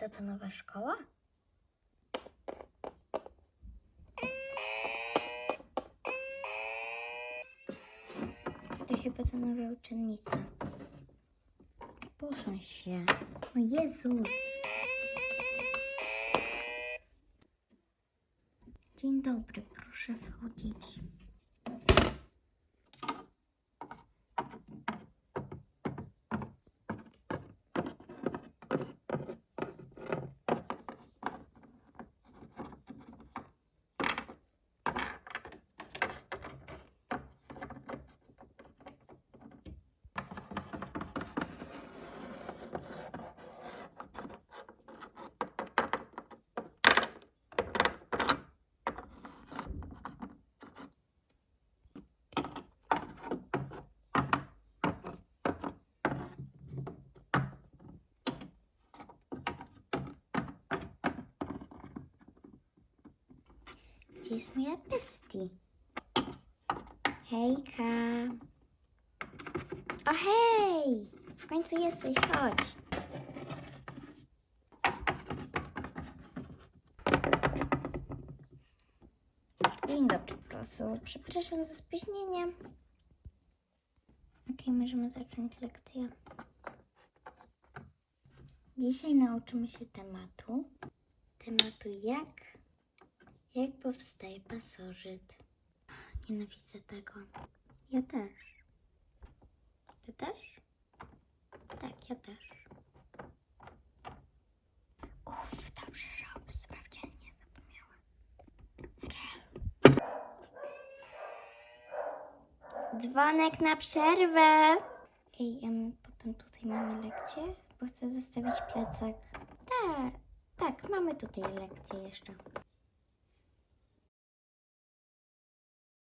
To ta nowa szkoła? To chyba ta nowa uczennica. Posuń się. No Jezus. Dzień dobry, proszę wchodzić. Gdzie jest moja bestie? Hejka. O hej! W końcu jesteś, chodź. Dzień dobry, prosu. Przepraszam za spóźnienie. Okej, możemy zacząć lekcję. Dzisiaj nauczymy się tematu. Tematu jak powstaje pasożyt? Nienawidzę tego. Ja też. Ty też? Tak, ja też. Uff, dobrze, że o sprawdzian nie zapomniałam. Dzwonek na przerwę. Ej, em, potem tutaj mamy lekcję, bo chcę zostawić plecak. Tak, tak, mamy tutaj lekcję jeszcze.